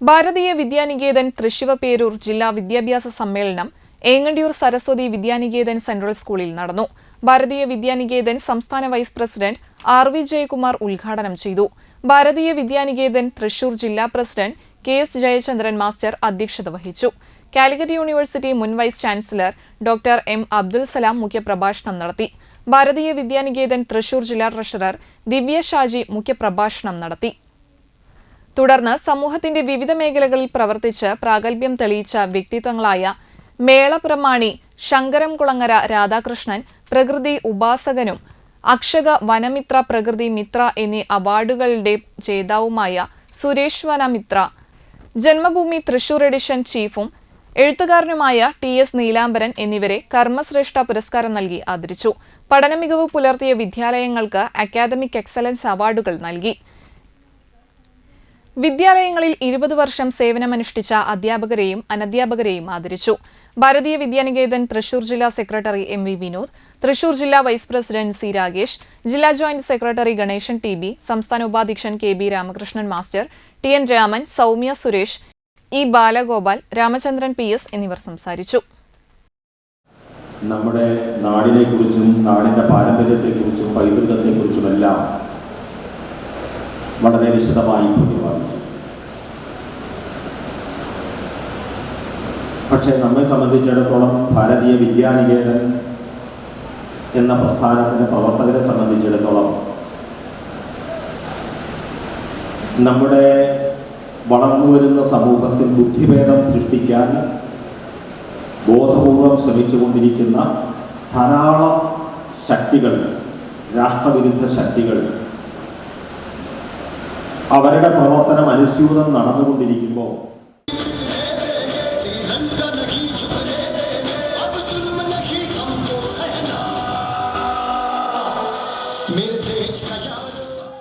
ഭാരതീയ വിദ്യാനികേതൻ തൃശിവപേരൂർ ജില്ലാ വിദ്യാഭ്യാസ സമ്മേളനം ഏങ്ങണ്ടിയൂർ സരസ്വതി വിദ്യാനികേതൻ സെൻട്രൽ സ്കൂളിൽ നടന്നു. ഭാരതീയ വിദ്യാനികേതൻ സംസ്ഥാന vice president R V Jayakumar ഉദ്ഘാടനം ചെയ്തു. ഭാരതീയ വിദ്യാനികേതൻ തൃശൂർ ജില്ലാ president K S Jayachandran master അധ്യക്ഷത വഹിച്ചു. കാലിക്കറ്റ് യൂണിവേഴ്സിറ്റി മുൻ vice chancellor doctor M Abdul Salam മുഖ്യപ്രഭാഷണം നടത്തി. ഭാരതീയ വിദ്യാനികേതൻ തൃശൂർ ജില്ലാ ട്രഷറർ ദിവ്യ ഷാജി മുഖ്യപ്രഭാഷണം നടത്തി. തുടർന്ന് സമൂഹത്തിന്റെ വിവിധ മേഖലകളിൽ പ്രവർത്തിച്ച് പ്രാഗൽഭ്യം തെളിയിച്ച വ്യക്തിത്വങ്ങളായ മേളപ്രമാണി ശങ്കരം കുളങ്ങര രാധാകൃഷ്ണൻ പ്രകൃതി ഉപാസകനും അക്ഷക വനമിത്ര പ്രകൃതി മിത്ര എന്നീ അവാർഡുകളുടെ ജേതാവുമായ സുരേഷ് വനമിത്ര ജന്മഭൂമി തൃശൂർ എഡിഷൻ ചീഫും എഴുത്തുകാരനുമായ ടി എസ് നീലാംബരൻ എന്നിവരെ കർമ്മശ്രേഷ്ഠ പുരസ്കാരം നൽകി ആദരിച്ചു. പഠനമികവ് പുലർത്തിയ വിദ്യാലയങ്ങൾക്ക് അക്കാദമിക് എക്സലൻസ് അവാർഡുകൾ നൽകി. വിദ്യാലയങ്ങളിൽ ഇരുപത് വർഷം സേവനമനുഷ്ഠിച്ച അധ്യാപകരെയും അനധ്യാപകരെയും ആദരിച്ചു. ഭാരതീയ വിദ്യാനികേതൻ തൃശൂർ ജില്ലാ secretary M V Vinod Thrissur ജില്ലാ വൈസ് പ്രസിഡന്റ് സി രാഗേഷ് ജില്ലാ joint secretary Ganesan T B സംസ്ഥാന ഉപാധ്യക്ഷൻ K B Ramakrishnan master T N Raman Soumya Suresh E Balagopal Ramachandran P S എന്നിവർ സംസാരിച്ചു. നമ്മുടെ നാടിനെക്കുറിച്ചും നാടിന്റെ പാരമ്പര്യത്തെക്കുറിച്ചും പൈതൃകത്തെക്കുറിച്ചുമെല്ലാം വളരെ വിശദമായി പ്രതിപാദിച്ചു പക്ഷേ നമ്മെ സംബന്ധിച്ചിടത്തോളം ഭാരതീയ വിദ്യാനികേതൻ എന്ന പ്രസ്ഥാനത്തിന്റെ പ്രവർത്തകരെ സംബന്ധിച്ചിടത്തോളം നമ്മുടെ വളർന്നുവരുന്ന സമൂഹത്തിൽ ബുദ്ധിഭേദം സൃഷ്ടിക്കാൻ ബോധപൂർവം ശ്രമിച്ചുകൊണ്ടിരിക്കുന്ന ധാരാളം ശക്തികൾ രാഷ്ട്രവിരുദ്ധ ശക്തികൾ അവരുടെ പ്രവർത്തനം അനുസ്യൂതം നടന്നുകൊണ്ടിരിക്കുമ്പോൾ Mais